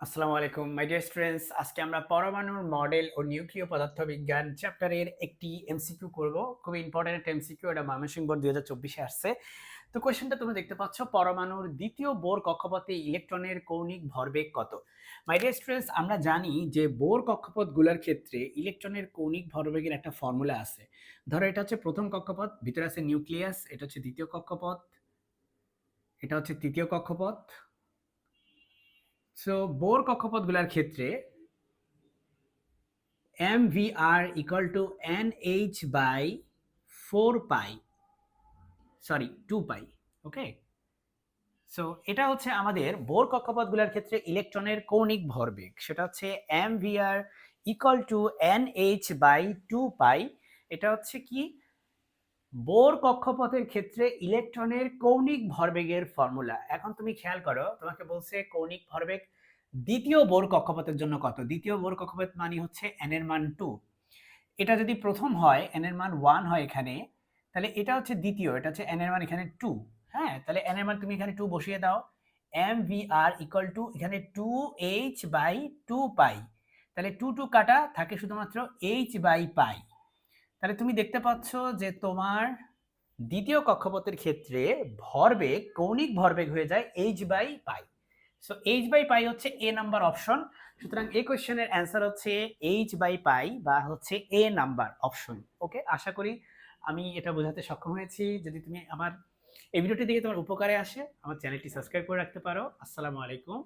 আসসালামু আলাইকুম my dear students আজকে আমরা পরমাণুর মডেল ও নিউক্লিয় পদার্থবিজ্ঞান চ্যাপ্টারের একটি এমসিকিউ করব। খুবই ইম্পর্টেন্ট একটা এমসিকিউ এটা ময়মনসিংহ বোর্ড দুই হাজার চব্বিশে আসছে। তো কোয়েশ্চেনটা তুমি দেখতে পাচ্ছ, পরমাণুর দ্বিতীয় বোর কক্ষপথে ইলেকট্রনের কৌণিক ভরবেগ কত? মাই ডিয়ার স্টুডেন্টস আমরা জানি যে বোর কক্ষপথগুলোর ক্ষেত্রে ইলেকট্রনের কৌণিক ভরবেগের একটা ফর্মুলা আছে। ধরো এটা হচ্ছে প্রথম কক্ষপথ, ভিতরে আছে নিউক্লিয়াস এটা হচ্ছে দ্বিতীয় কক্ষপথ, এটা হচ্ছে তৃতীয় কক্ষপথ সো বোর কক্ষপথগুলোর ক্ষেত্রে m v r equal to n h by four pi sorry two pi okay so এটা হচ্ছে আমাদের বোর কক্ষপথগুলোর ক্ষেত্রে ইলেকট্রনের কৌণিক ভরবেগ। সেটা হচ্ছে m v r equal to n h by two pi এটা হচ্ছে কি? বোর কক্ষপথের ক্ষেত্রে ইলেকট্রনের কৌণিক ভরবেগের ফর্মুলা। এখন তুমি খেয়াল করো, তোমাকে বলছে কৌণিক ভরবেগ দ্বিতীয় বোর কক্ষপথের জন্য কত? দ্বিতীয় বোর কক্ষপথ মানে হচ্ছে এন এর মান টু এটা যদি প্রথম হয় এন এর মান ওয়ান হয় এখানে, তাহলে এটা হচ্ছে দ্বিতীয়, এটা হচ্ছে এন এর মান এখানে টু হ্যাঁ তাহলে এন এর মান তুমি এখানে টু বসিয়ে দাও। M v r equal to এখানে two h by two pi তাহলে টু টু কাটা থাকে শুধুমাত্র এইচ বাই পাই তাহলে তুমি দেখতে পাচ্ছ যে তোমার দ্বিতীয় কক্ষপথের ক্ষেত্রে ভরবেগ, কৌণিক ভরবেগ হয়ে যায় H by pi so H by pi হচ্ছে এ নাম্বার অপশন সুতরাং এই কোয়েশ্চেনের অ্যান্সার হচ্ছে এইচ বাই পাই বা হচ্ছে এ নাম্বার অপশন ওকে আশা করি আমি এটা বোঝাতে সক্ষম হয়েছি। যদি তুমি আমার এই ভিডিওটি দেখে তোমার উপকারে আসে, আমার চ্যানেলটি সাবস্ক্রাইব করে রাখতে পারো। আসসালামু আলাইকুম।